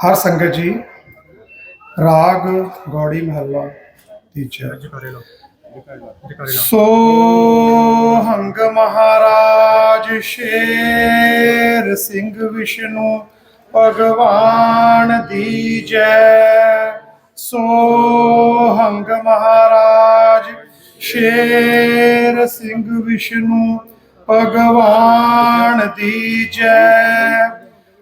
ਹਰ ਸੰਗਤ ਜੀ, ਰਾਗ ਗੌੜੀ ਮਹੱਲਾ ਤੀਜਾ ਸੋ ਹੰਗ ਮਹਾਰਾਜ ਸ਼ੇਰ ਸਿੰਘ ਵਿਸ਼ਨੂੰ ਭਗਵਾਨ ਦੀ ਜੈ। ਸੋ ਹੰਗ ਮਹਾਰਾਜ ਸ਼ੇਰ ਸਿੰਘ ਵਿਸ਼ਨੂੰ ਭਗਵਾਨ ਦੀ ਜੈ।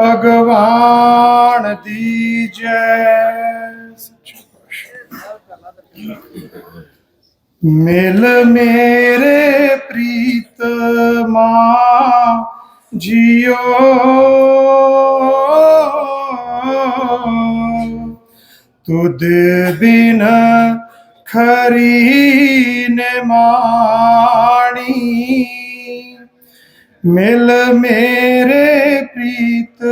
ਭਗਵਾਨ ਦੀ ਜੈ ਸੱਚੇ ਪਾਤਸ਼ਾਹ। ਮਿਲ ਮੇਰੇ ਪ੍ਰੀਤਮਾ ਜਿਓ ਤੁਧ ਬਿਨ ਖਰੀ ਨੇ ਮਾਣੀ ਮਿਲ ਮੇਰੇ ਪ੍ਰੀਤ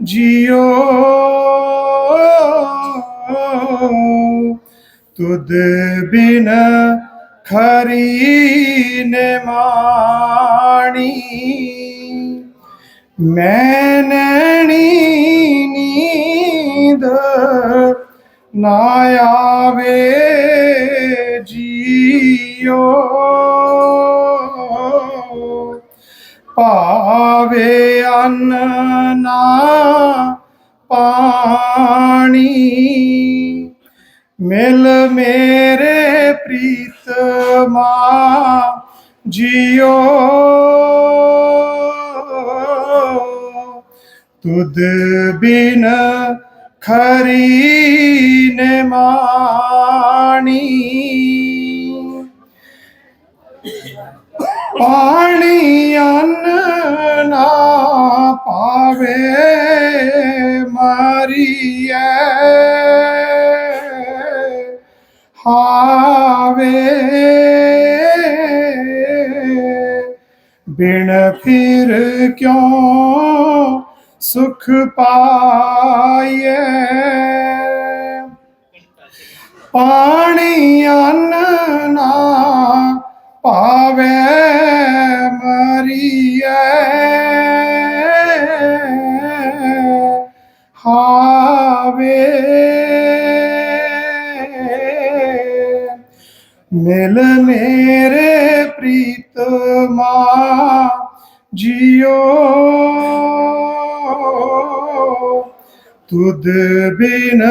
ਜਿਓ ਤੁਧ ਬਿਨ ਖਰੀ ਨੇ ਮਾਣੀ ਮੈਂ ਨੈਣੀ ਨੀਂਦ ਨਾ ਭਾਵੇ ਅੰਨ ਨਾ ਪਾਣੀ। ਮਿਲ ਮੇਰੇ ਪ੍ਰੀਤਮਾ ਜਿਓ ਤੁਧ ਬਿਨ ਖਰੀ ਨੇ ਮਾਣੀ। ਪਾਣੀ ਪਾਵੇ ਮਰੀਐ ਹਾਵੇ ਬਿਨ ਫਿਰ ਕਿਉਂ ਸੁਖ ਪਾਈਐ ਪਾਣੀ ਅੰਨ ਨਾ ਪਾਵੇ ਤੁਧ ਬਿਨ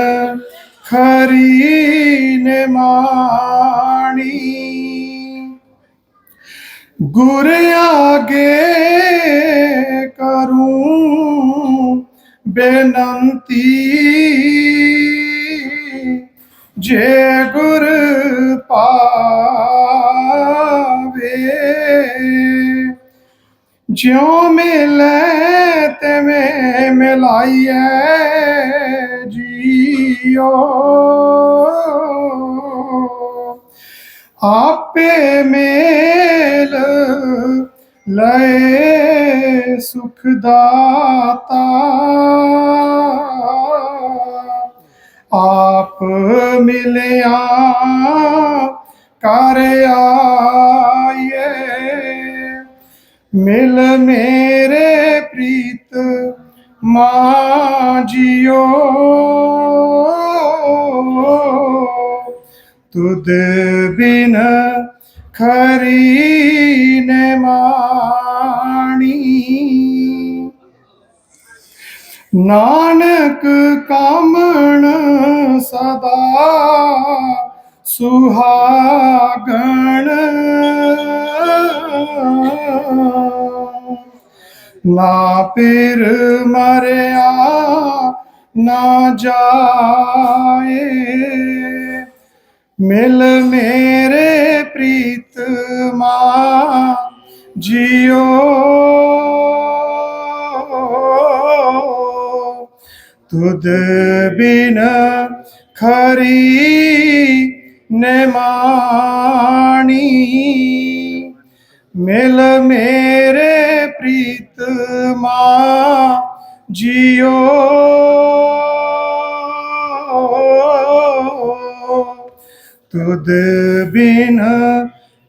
ਖਰੀ ਨੇ ਮਾਣੀ। ਗੁਰ ਆਗੇ ਕਰੂੰ ਬੇਨੰਤੀ। ਜੇ ਗੁਰ ਪਾਵੇ ਜਿਉ ਮਿਲੇ ਤਵੇਂ ਮਿਲਾਈਐ ਜੀਓ। ਆਪੇ ਮੇਲ ਲਏ ਸੁਖ ਦਾਤਾ ਆਪ ਮਿਲਿਆ ਕਰਿਆ ਮਿਲ ਮੇਰੇ ਪ੍ਰੀਤ ਮਾਂ ਜਿਓ ਤੁਧ ਬਿਨ ਖਰੀ ਨੇ ਮਾਣੀ। ਨਾਨਕ ਕਾਮਣ ਸਦਾ ਸੁਹਾਗਣ। ਨਾ ਪਿਰ ਮਰਿਆ ਨਾ ਜਾਏ। ਮਿਲ ਮੇਰੇ ਪ੍ਰੀਤ ਪ੍ਰੀਤਮਾ ਜਿਓ। ਤੁਧ ਬਿਨ ਖਰੀ ਨਿਮਾਣੀ ਮਿਲ ਮੇਰੇ ਪ੍ਰੀਤਮਾ ਜਿਓ ਤੁਧ ਬਿਨ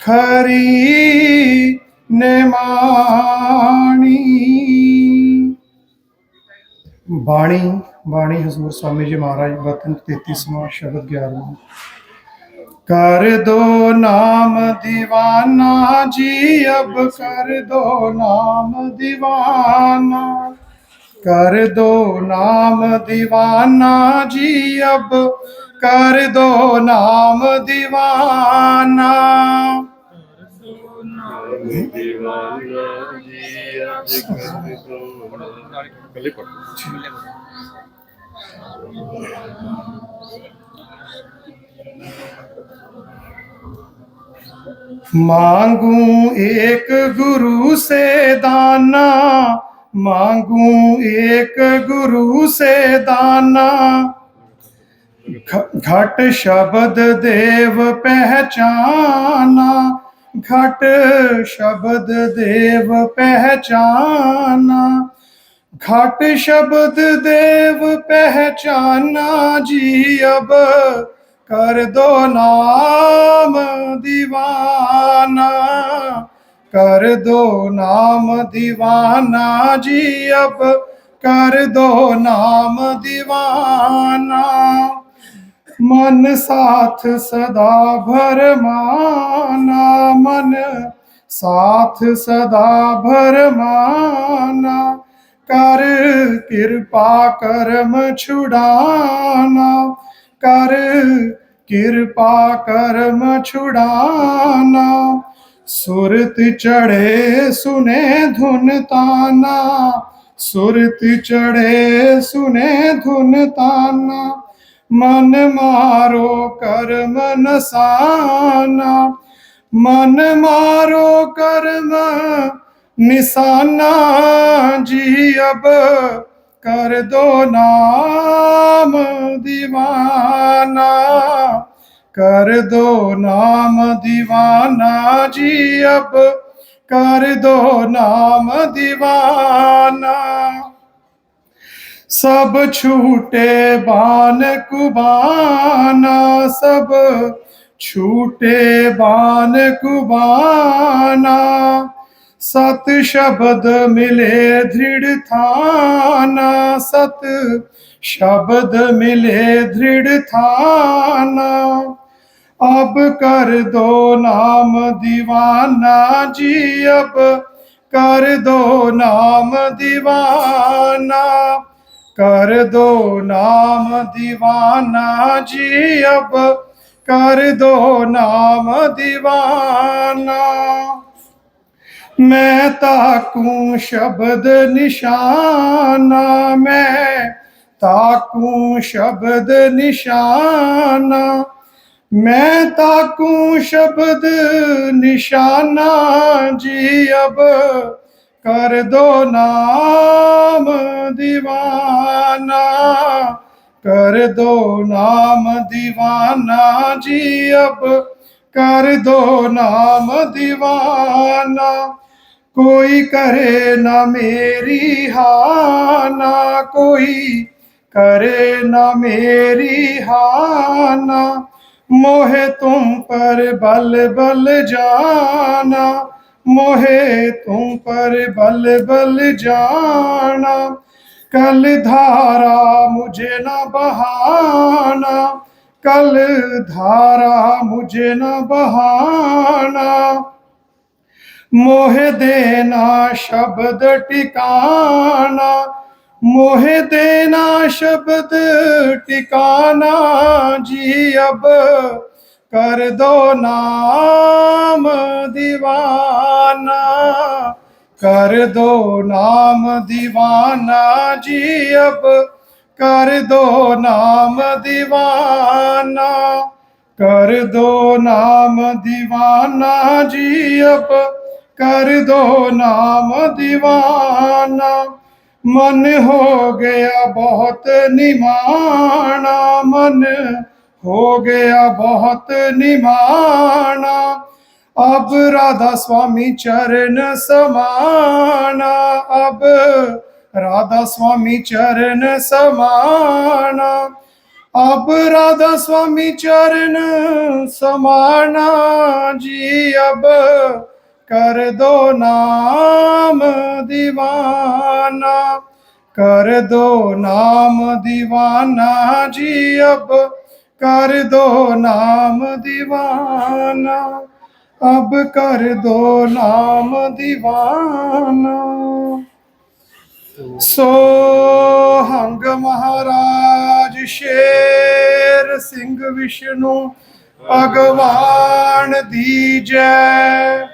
ਖਰੀ ਨਿਮਾਣੀ ਬਾਣੀ ਬਾਣੀ ਹਜ਼ੂਰ ਸਵਾਮੀ ਜੀ ਮਹਾਰਾਜ ਬਤਨ 33ਵਾਂ ਸ਼ਬਦ 11ਵਾਂ ਕਰ ਦੋ ਨਾਮ ਦੀਵਾਨਾ ਜੀ, ਅਬ ਕਰ ਦੋ ਨਾਮ ਦੀਵਾਨਾ। ਕਰ ਦੋ ਨਾਮ ਦੀਵਾਨਾ ਜੀ, ਅਬ ਕਰ ਦੋ ਨਾਮ ਦੀਵਾਨਾ। ਕੱਲੇ ਪੜ मांगू एक गुरु से दाना मांगू एक गुरु से दाना घ- घट शब्द देव पहचाना घट शब्द देव पहचाना घट शब्द देव पहचाना जी अब ਕਰ ਦੋ ਨਾਮ دیਵਾਨਾ ਕਰ ਦੋ ਨਾਮ دیਵਾਨਾ ਜੀ, ਅਬ ਕਰ ਦੋ ਨਾਮ دیਵਾਨਾ ਮਨ ਸਾਥ ਸਦਾ ਭਰਮਾਨਾ, ਮਨ ਸਾਥ ਸਦਾ ਭਰਮਾਨਾ। ਕਰ ਕਿਰਪਾ ਕਰਮ ਛੁਡਾਨਾ ਕਰ, ਕਿਰਪਾ ਕਰਮ ਛੁਡਾਨਾ। ਸੁਰਤ ਚੜੇ ਸੁਨੇ ਧੁਨ ਤਾਨਾ। ਸੁਰਤ ਚੜੇ ਸੁਨੇ ਧੁਨ ਤਾਨਾ। ਮਨ ਮਾਰੋ ਕਰਮ ਨਸਾਨਾ। ਮਨ ਮਾਰੋ ਕਰਮ ਨਿਸਾਨਾ। ਜੀ ਅਬ ਕਰ ਦੋ ਨਾਮ دیਵਾਨਾ ਕਰ ਦੋ ਨਾਮ دیਵਾਨਾ ਜੀ ਅਬ, ਕਰ ਦੋ ਨਾਮ دیਵਾਨਾ ਸਭ ਛੂਟੇ ਬਾਨ ਕੁਬਾਨਾ, ਸਭ ਛੂਟੇ ਬਾਨ ਕੁਬਾਨਾ। ਸਤ ਸ਼ਬਦ ਮਿਲੇ ਧ੍ਰਿੜ ਥਾਨਾ, ਸਤ ਸ਼ਬਦ ਮਿਲੇ ਧ੍ਰਿੜ ਥਾਨਾ। ਅਬ ਕਰ ਦੋ ਨਾਮ دیਵਾਨਾ ਜੀ, ਅਬ ਕਰ ਦੋ ਨਾਮ دیਵਾਨਾ ਕਰ ਦੋ ਨਾਮ دیਵਾਨਾ ਜੀ, ਅਬ ਕਰ ਦੋ ਨਾਮ دیਵਾਨਾ ਮੈਂ ਤਾਕੂ ਸ਼ਬਦ ਨਿਸ਼ਾਨਾ, ਮੈਂ ਤਾਕੂ ਸ਼ਬਦ ਨਿਸ਼ਾਨਾ। ਮੈਂ ਤਾਕੂ ਸ਼ਬਦ ਨਿਸ਼ਾਨਾ ਜੀ, ਅਬ ਕਰ ਦੋ ਨਾਮ دیਵਾਨਾ ਕਰ ਦੋ ਨਾਮ دیਵਾਨਾ ਜੀ, ਅਬ ਕਰ ਦੋ ਨਾਮ دیਵਾਨਾ दीवाना कोई करे ना मेरी हाना कोई करे ना मेरी हाना मोहे तुम पर बल बल जाना मोहे तुम पर बल बल जाना कल धारा मुझे न बहाना कल धारा मुझे न बहाना ਮੋਹ ਦੇ ਨਾ ਸ਼ਬਦ ਟਿਕਾਣਾ, ਮੋਹ ਦੇ ਨਾ ਸ਼ਬਦ ਟਿਕਾਣਾ ਜੀ ਅਬ, ਕਰ ਦੋ ਨਾਮ دیਵਾਨਾ ਕਰ ਦੋ ਨਾਮ دیਵਾਨਾ ਜੀ ਅਬ, ਕਰ ਦੋ ਨਾਮ دیਵਾਨਾ ਕਰ ਦੋ ਨਾਮ دیਵਾਨਾ ਜੀ ਅਬ। ਕਰ ਦੋ ਨਾਮ دیਵਾਨਾ ਮਨ ਹੋ ਗਿਆ ਬਹੁਤ ਨਿਮਾਣਾ। ਮਨ ਹੋ ਗਿਆ ਬਹੁਤ ਨਿਮਾਣਾ। ਅਬ ਰਾਧਾ ਸੁਆਮੀ ਚਰਨ ਸਮਾਣਾ। ਅਬ ਰਾਧਾ ਸੁਆਮੀ ਚਰਨ ਸਮਾਣਾ। ਅਬ ਰਾਧਾ ਸੁਆਮੀ ਚਰਨ ਸਮਾਣਾ ਜੀ। ਅਬ ਕਰ ਦੋ ਨਾਮ دیਵਾਨਾ ਕਰ ਦੋ ਨਾਮ دیਵਾਨਾ ਜੀ ਅਬ, ਕਰ ਦੋ ਨਾਮ دیਵਾਨਾ ਅਬ ਕਰ ਦੋ ਨਾਮ دیਵਾਨਾ ਸੋ ਹੰਗ ਮਹਾਰਾਜ ਸ਼ੇਰ ਸਿੰਘ ਵਿਸ਼ਨੂੰ, ਭਗਵਾਨ ਦੀ ਜੈ।